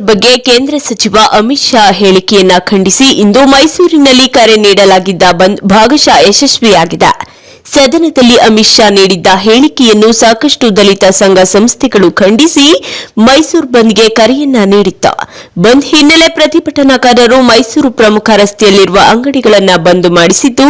ಬಗ್ಗೆ ಕೇಂದ್ರ ಸಚಿವ ಅಮಿತ್ ಶಾ ಹೇಳಿಕೆಯನ್ನ ಖಂಡಿಸಿ ಇಂದು ಮೈಸೂರಿನಲ್ಲಿ ಕರೆ ನೀಡಲಾಗಿದ್ದ ಬಂದ್ ಭಾಗಶಃ ಯಶಸ್ವಿಯಾಗಿದೆ. ಸದನದಲ್ಲಿ ಅಮಿತ್ ಶಾ ನೀಡಿದ್ದ ಹೇಳಿಕೆಯನ್ನು ಸಾಕಷ್ಟು ದಲಿತ ಸಂಘ ಸಂಸ್ಥೆಗಳು ಖಂಡಿಸಿ ಮೈಸೂರು ಬಂದ್ಗೆ ಕರೆಯನ್ನ ನೀಡಿತ್ತ. ಬಂದ್ ಹಿನ್ನೆಲೆ ಪ್ರತಿಭಟನಾಕಾರರು ಮೈಸೂರು ಪ್ರಮುಖ ರಸ್ತೆಯಲ್ಲಿರುವ ಅಂಗಡಿಗಳನ್ನ ಬಂದ್ ಮಾಡಿಸಿದ್ದು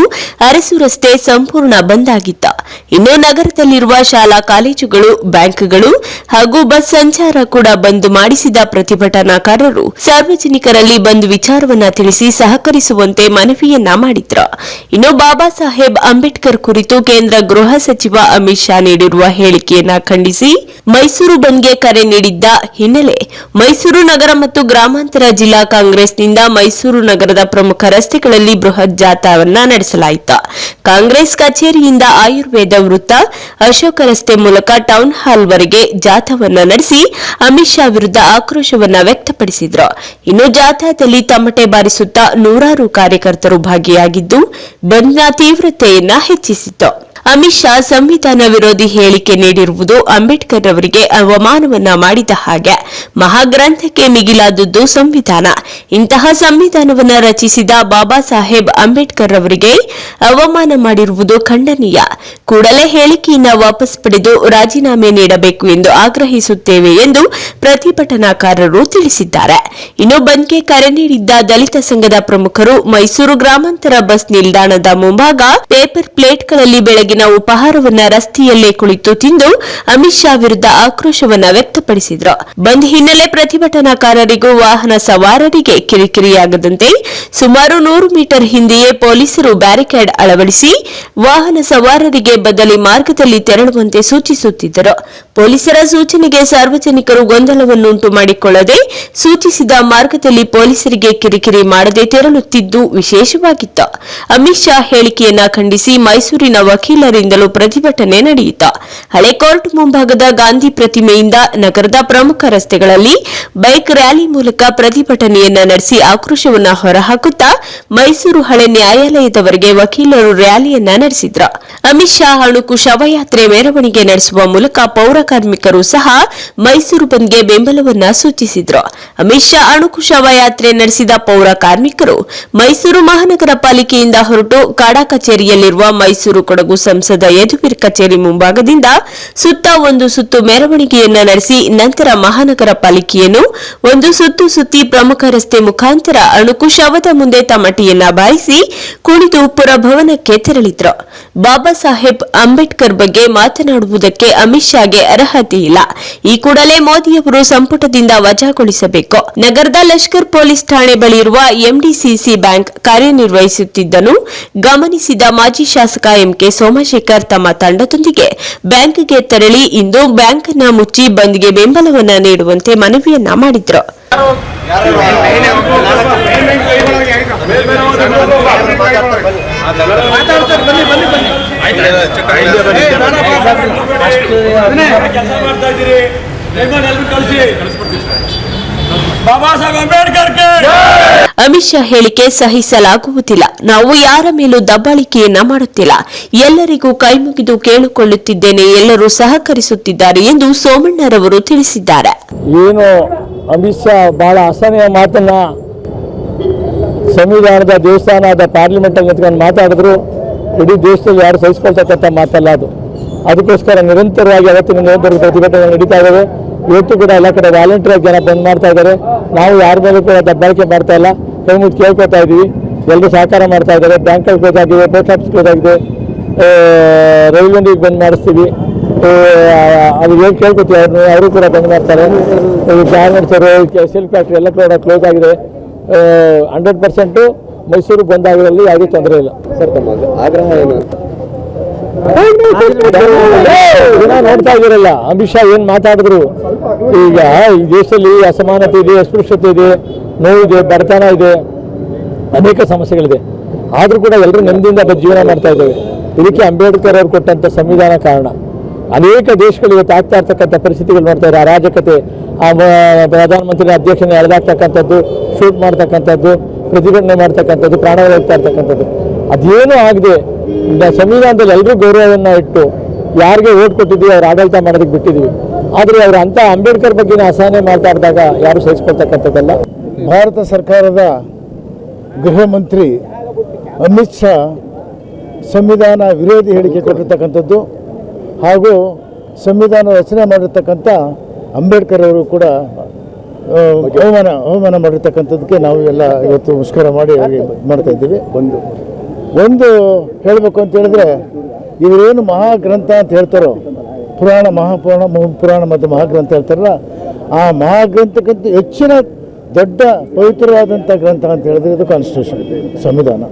ಅರಸು ರಸ್ತೆ ಸಂಪೂರ್ಣ ಬಂದ್ ಆಗಿತ್ತ. ಇನ್ನು ನಗರದಲ್ಲಿರುವ ಶಾಲಾ ಕಾಲೇಜುಗಳು, ಬ್ಯಾಂಕ್ಗಳು ಹಾಗೂ ಬಸ್ ಸಂಚಾರ ಕೂಡ ಬಂದ್ ಮಾಡಿಸಿದ ಪ್ರತಿಭಟನಾಕಾರರು ಸಾರ್ವಜನಿಕರಲ್ಲಿ ಬಂದ್ ವಿಚಾರವನ್ನ ತಿಳಿಸಿ ಸಹಕರಿಸುವಂತೆ ಮನವಿಯನ್ನ ಮಾಡಿದ್ರು. ಇನ್ನು ಬಾಬಾ ಸಾಹೇಬ್ ಅಂಬೇಡ್ಕರ್ ಕೇಂದ್ರ ಗೃಹ ಸಚಿವ ಅಮಿತ್ ಶಾ ನೀಡಿರುವ ಹೇಳಿಕೆಯನ್ನ ಖಂಡಿಸಿ ಮೈಸೂರು ಬಂದ್ಗೆ ಕರೆ ನೀಡಿದ್ದ ಹಿನ್ನೆಲೆ ಮೈಸೂರು ನಗರ ಮತ್ತು ಗ್ರಾಮಾಂತರ ಜಿಲ್ಲಾ ಕಾಂಗ್ರೆಸ್ನಿಂದ ಮೈಸೂರು ನಗರದ ಪ್ರಮುಖ ರಸ್ತೆಗಳಲ್ಲಿ ಬೃಹತ್ ಜಾಥಾವನ್ನ ನಡೆಸಲಾಯಿತು. ಕಾಂಗ್ರೆಸ್ ಕಚೇರಿಯಿಂದ ಆಯುರ್ವೇದ ವೃತ್ತ ಅಶೋಕ ರಸ್ತೆ ಮೂಲಕ ಟೌನ್ ಹಾಲ್ ವರೆಗೆ ಜಾಥಾವನ್ನ ನಡೆಸಿ ಅಮಿತ್ ಶಾ ವಿರುದ್ಧ ಆಕ್ರೋಶವನ್ನ ವ್ಯಕ್ತಪಡಿಸಿದ್ರು. ಇನ್ನು ಜಾಥಾದಲ್ಲಿ ತಮಟೆ ಬಾರಿಸುತ್ತಾ ನೂರಾರು ಕಾರ್ಯಕರ್ತರು ಭಾಗಿಯಾಗಿದ್ದು, ಬಂದ್ನ ತೀವ್ರತೆಯನ್ನ ಹೆಚ್ಚಿಸಿತು ಅಮಿತ್ ಶಾ ಸಂವಿಧಾನ ವಿರೋಧಿ ಹೇಳಿಕೆ ನೀಡಿರುವುದು ಅಂಬೇಡ್ಕರ್ ಅವರಿಗೆ ಅವಮಾನವನ್ನ ಮಾಡಿದ ಹಾಗೆ. ಮಹಾಗ್ರಂಥಕ್ಕೆ ಮಿಗಿಲಾದದ್ದು ಸಂವಿಧಾನ. ಇಂತಹ ಸಂವಿಧಾನವನ್ನು ರಚಿಸಿದ ಬಾಬಾ ಸಾಹೇಬ್ ಅಂಬೇಡ್ಕರ್ ಅವರಿಗೆ ಅವಮಾನ ಮಾಡಿರುವುದು ಖಂಡನೀಯ. ಕೂಡಲೇ ಹೇಳಿಕೆಯನ್ನು ವಾಪಸ್ ಪಡೆದು ರಾಜೀನಾಮೆ ನೀಡಬೇಕು ಎಂದು ಆಗ್ರಹಿಸುತ್ತೇವೆ ಎಂದು ಪ್ರತಿಭಟನಾಕಾರರು ತಿಳಿಸಿದ್ದಾರೆ. ಇನ್ನು ಬಂದ್ಗೆ ಕರೆ ನೀಡಿದ್ದ ದಲಿತ ಸಂಘದ ಪ್ರಮುಖರು ಮೈಸೂರು ಗ್ರಾಮಾಂತರ ಬಸ್ ನಿಲ್ದಾಣದ ಮುಂಭಾಗ ಪೇಪರ್ ಪ್ಲೇಟ್ಗಳಲ್ಲಿ ಬೆಳಗಿನ ಉಪಹಾರವನ್ನು ರಸ್ತೆಯಲ್ಲೇ ಕುಳಿತು ತಿಂದು ಅಮಿತ್ ಶಾ ವಿರುದ್ಧ ಆಕ್ರೋಶವನ್ನ ವ್ಯಕ್ತಪಡಿಸಿದರು. ಬಂದ್ ಹಿನ್ನೆಲೆ ಪ್ರತಿಭಟನಾಕಾರರಿಗೂ ವಾಹನ ಸವಾರರಿಗೆ ಕಿರಿಕಿರಿಯಾಗದಂತೆ ಸುಮಾರು ನೂರು ಮೀಟರ್ ಹಿಂದೆಯೇ ಪೊಲೀಸರು ಬ್ಯಾರಿಕೇಡ್ ಅಳವಡಿಸಿ ವಾಹನ ಸವಾರರಿಗೆ ಬದಲಿ ಮಾರ್ಗದಲ್ಲಿ ತೆರಳುವಂತೆ ಸೂಚಿಸುತ್ತಿದ್ದರು. ಪೊಲೀಸರ ಸೂಚನೆಗೆ ಸಾರ್ವಜನಿಕರು ಗೊಂದಲವನ್ನುಂಟು ಮಾಡಿಕೊಳ್ಳದೆ ಸೂಚಿಸಿದ ಮಾರ್ಗದಲ್ಲಿ ಪೊಲೀಸರಿಗೆ ಕಿರಿಕಿರಿ ಮಾಡದೆ ತೆರಳುತ್ತಿದ್ದು ವಿಶೇಷವಾಗಿತ್ತು. ಅಮಿತ್ ಶಾ ಹೇಳಿಕೆಯನ್ನ ಖಂಡಿಸಿ ಮೈಸೂರಿನ ವಕೀಲರಿಂದಲೂ ಪ್ರತಿಭಟನೆ ನಡೆಯಿತು. ಹಳೆ ಕೋರ್ಟ್ ಮುಂಭಾಗದ ಗಾಂಧಿ ಪ್ರತಿಮೆಯಿಂದ ನಗರದ ಪ್ರಮುಖ ರಸ್ತೆಗಳಲ್ಲಿ ಬೈಕ್ ರ್ಯಾಲಿ ಮೂಲಕ ಪ್ರತಿಭಟನೆಯನ್ನ ನಡೆಸಿ ಆಕ್ರೋಶವನ್ನ ಹೊರಹಾಕುತ್ತಾ ಮೈಸೂರು ಹಳೆ ನ್ಯಾಯಾಲಯದವರೆಗೆ ವಕೀಲರು ರ್ಯಾಲಿಯನ್ನ ನಡೆಸಿದ್ರು. ಅಮಿತ್ ಶಾ ಅಣುಕು ಶವಯಾತ್ರೆ ಮೆರವಣಿಗೆ ನಡೆಸುವ ಮೂಲಕ ಪೌರ ಕಾರ್ಮಿಕರು ಸಹ ಮೈಸೂರು ಬಂದ್ಗೆ ಬೆಂಬಲವನ್ನ ಸೂಚಿಸಿದ್ರು. ಅಮಿತ್ ಶಾ ಅಣುಕು ಶವಯಾತ್ರೆ ನಡೆಸಿದ ಪೌರ ಕಾರ್ಮಿಕರು ಮೈಸೂರು ಮಹಾನಗರ ಪಾಲಿಕೆಯಿಂದ ಹೊರಟು ಕಾಡಾ ಕಚೇರಿಯಲ್ಲಿರುವ ಮೈಸೂರು ಕೊಡಗು ಸಂಸದ ಯದುವೀರ್ ಕಚೇರಿ ಮುಂಭಾಗದಿಂದ ಸುತ್ತ ಒಂದು ಸುತ್ತು ಮೆರವಣಿಗೆಯನ್ನ ನಡೆಸಿ ನಂತರ ಮಹಾನಗರ ಪಾಲಿಕೆಯನ್ನು ಒಂದು ಸುತ್ತು ಸುತ್ತಿ ಪ್ರಮುಖ ರಸ್ತೆ ಮುಖಾಂತರ ಅಣುಕು ಶವದ ಮುಂದೆ ತಮಟೆಯನ್ನ ಬಾರಿಸಿ ಕುಳಿತು ಪುರಭವನಕ್ಕೆ ತೆರಳಿದ್ರು. ಬಾಬಾ ಸಾಹೇಬ್ ಅಂಬೇಡ್ಕರ್ ಬಗ್ಗೆ ಮಾತನಾಡುವುದಕ್ಕೆ ಅಮಿತ್ ಶಾಗೆ ಅರ್ಹತೆ ಇಲ್ಲ. ಈ ಕೂಡಲೇ ಮೋದಿಯವರು ಸಂಪುಟದಿಂದ ವಜಾಗೊಳಿಸಬೇಕು. ನಗರದ ಲಷ್ಕರ್ ಪೊಲೀಸ್ ಠಾಣೆ ಬಳಿ ಇರುವ ಎಂಡಿಸಿಸಿ ಬ್ಯಾಂಕ್ ಕಾರ್ಯನಿರ್ವಹಿಸುತ್ತಿದ್ದನು ಗಮನಿಸಿದ ಮಾಜಿ ಶಾಸಕ ಎಂಕೆ ಸೋಮಶೇಖರ್ ತಮ್ಮ ತಂಡದೊಂದಿಗೆ ಬ್ಯಾಂಕ್ಗೆ ತೆರಳಿ ಇಂದು ಬ್ಯಾಂಕ್ನ ಮುಚ್ಚಿ ಬಂದ್ಗೆ ಬೆಂಬಲವನ್ನು ನೀಡುವಂತೆ ಮನವಿಯನ್ನ ಮಾಡಿದ್ರು. ಬಾಬಾ ಸಾಹೇಬ್ ಅಮಿತ್ ಶಾ ಹೇಳಿಕೆ ಸಹಿಸಲಾಗುವುದಿಲ್ಲ. ನಾವು ಯಾರ ಮೇಲೂ ದಬ್ಬಾಳಿಕೆಯನ್ನ ಮಾಡುತ್ತಿಲ್ಲ. ಎಲ್ಲರಿಗೂ ಕೈಮುಗಿದು ಕೇಳಿಕೊಳ್ಳುತ್ತಿದ್ದೇನೆ, ಎಲ್ಲರೂ ಸಹಕರಿಸುತ್ತಿದ್ದಾರೆ ಎಂದು ಸೋಮಣ್ಣರವರು ತಿಳಿಸಿದ್ದಾರೆ. ಏನು ಅಮಿತ್ ಶಾ ಬಹಳ ಅಸಹನೀಯ ಮಾತನ್ನ ಸಂವಿಧಾನದ ಆದ ಪಾರ್ಲಿಮೆಂಟಲ್ಲಿ ನಿಂತ್ಕೊಂಡು ಮಾತಾಡಿದ್ರು. ಇಡೀ ದೇಶದಲ್ಲಿ ಯಾರು ಸಹಿಸ್ಕೊಳ್ತಕ್ಕಂಥ ಮಾತಲ್ಲ ಅದು. ಅದಕ್ಕೋಸ್ಕರ ನಿರಂತರವಾಗಿ ಅವತ್ತಿನ ನಿರಂತರ ಪ್ರತಿಭಟನೆ ನಡೀತಾ ಇದ್ದಾವೆ ಇವತ್ತು ಕೂಡ ಎಲ್ಲ ಕಡೆ ವಾಲಂಟಿಯರ್ ಜನ ಬಂದ್ ಮಾಡ್ತಾ ಇದ್ದಾರೆ ನಾವು ಯಾರ ಮೇಲೂ ಕೂಡ ದಬ್ಬಾಳಿಕೆ ಮಾಡ್ತಾ ಇಲ್ಲ. ಕೈ ಕೇಳ್ಕೊತಾ ಇದ್ದೀವಿ. ಎಲ್ಲರೂ ಸಹಕಾರ ಮಾಡ್ತಾ ಇದ್ದಾರೆ ಬ್ಯಾಂಕ್ಗಳು ಕ್ಲೋಸ್ ಆಗಿದೆ ಪೋಸ್ಟ್ ಆಫೀಸ್ ಕ್ಲೋಸ್ ಆಗಿದೆ. ರೈಲ್ವೆ ಬಂದ್ ಮಾಡಿಸ್ತೀವಿ. ಅದು ಏನು ಕೇಳ್ಕೊತೀವಿ ಅವ್ರನ್ನ ಅವರು ಕೂಡ ಬಂದ್ ಮಾಡ್ತಾರೆ. ಗಾರ್ಮೆಂಟ್ಸರು ಸಿಲ್ಕ್ ಫ್ಯಾಕ್ಟ್ರಿ ಎಲ್ಲ ಕೂಡ ಕ್ಲೋಸ್ ಆಗಿದೆ. ಹಂಡ್ರೆಡ್ ಪರ್ಸೆಂಟು ಮೈಸೂರು ಬಂದ್ ಆಗೋದ್ರಲ್ಲಿ ಯಾವುದೇ ತೊಂದರೆ ಇಲ್ಲ. ಸರ್ ತಮ್ಮ ಆಗ್ರಹ ಏನು? ನೋಡ್ತಾ ಇದ್ದೀರಲ್ಲ ಅಮಿತ್ ಶಾ ಏನು ಮಾತಾಡಿದ್ರು? ಈಗ ಈ ದೇಶದಲ್ಲಿ ಅಸಮಾನತೆ ಇದೆ ಅಸ್ಪೃಶ್ಯತೆ ಇದೆ ನೋವಿದೆ ಬಡತನ ಇದೆ ಅನೇಕ ಸಮಸ್ಯೆಗಳಿದೆ. ಆದರೂ ಕೂಡ ಎಲ್ಲರೂ ನೆಮ್ಮದಿಯಿಂದ ಜೀವನ ಮಾಡ್ತಾ ಇದ್ದೇವೆ. ಇದಕ್ಕೆ ಅಂಬೇಡ್ಕರ್ ಅವರು ಕೊಟ್ಟಂತ ಸಂವಿಧಾನ ಕಾರಣ. ಅನೇಕ ದೇಶಗಳು ಇವತ್ತು ಆಗ್ತಾ ಇರ್ತಕ್ಕಂಥ ಪರಿಸ್ಥಿತಿಗಳು ನೋಡ್ತಾ ಇದ್ದಾರೆ. ಅರಾಜಕತೆ ಆ ಪ್ರಧಾನಮಂತ್ರಿ ಅಧ್ಯಕ್ಷನ ಎಳೆದಾಗ್ತಕ್ಕಂಥದ್ದು ಶೂಟ್ ಮಾಡ್ತಕ್ಕಂಥದ್ದು, ಪ್ರತಿಭಟನೆ ಮಾಡ್ತಕ್ಕಂಥದ್ದು ಪ್ರಾಣಗಳು ಹೋಗ್ತಾ ಇರ್ತಕ್ಕಂಥದ್ದು. ಅದೇನೂ ಆಗದೆ ಸಂವಿಧಾನದಲ್ಲಿ ಎಲ್ಲರೂ ಗೌರವವನ್ನು ಇಟ್ಟು ಯಾರಿಗೆ ಓಟ್ ಕೊಟ್ಟಿದ್ದೀವಿ, ಅವ್ರು ಆಡಳಿತ ಮಾಡೋದಕ್ಕೆ ಬಿಟ್ಟಿದ್ದೀವಿ. ಆದರೆ ಅವರು ಅಂಥ ಅಂಬೇಡ್ಕರ್ ಬಗ್ಗೆ ಅಸಹನೆ ಮಾತಾಡಿದಾಗ ಯಾರು ಸಹಿಸ್ಕೊಳ್ತಕ್ಕಂಥದ್ದಲ್ಲ. ಭಾರತ ಸರ್ಕಾರದ ಗೃಹ ಮಂತ್ರಿ ಅಮಿತ್ ಶಾ ಸಂವಿಧಾನ ವಿರೋಧಿ ಹೇಳಿಕೆ ಕೊಟ್ಟಿರ್ತಕ್ಕಂಥದ್ದು ಹಾಗೂ ಸಂವಿಧಾನ ರಚನೆ ಮಾಡಿರ್ತಕ್ಕಂಥ ಅಂಬೇಡ್ಕರ್ ಅವರು ಕೂಡ ಅವಮಾನ ಅವಮಾನ ಮಾಡಿರ್ತಕ್ಕಂಥದ್ದಕ್ಕೆ ನಾವು ಎಲ್ಲ ಇವತ್ತು ಮುಷ್ಕರ ಮಾಡಿ ಮಾಡ್ತಾ ಇದ್ದೀವಿ. ಒಂದು. ಒಂದು ಹೇಳಬೇಕು ಅಂತ ಹೇಳಿದ್ರೆ ಇವರೇನು ಮಹಾಗ್ರಂಥ ಅಂತ ಹೇಳ್ತಾರೋ ಪುರಾಣ ಮಹಾಪುರಾಣ ಮಹಾ- ಪುರಾಣ ಮತ್ತು ಮಹಾಗ್ರಂಥ ಹೇಳ್ತಾರಲ್ಲ ಆ ಮಹಾಗ್ರಂಥಕ್ಕಂತೂ ಹೆಚ್ಚಿನ ದೊಡ್ಡ ಪವಿತ್ರವಾದಂಥ ಗ್ರಂಥ ಅಂತ ಹೇಳಿದ್ರೆ ಇದು ಕಾನ್ಸ್ಟಿಟ್ಯೂಷನ್ ಸಂವಿಧಾನ.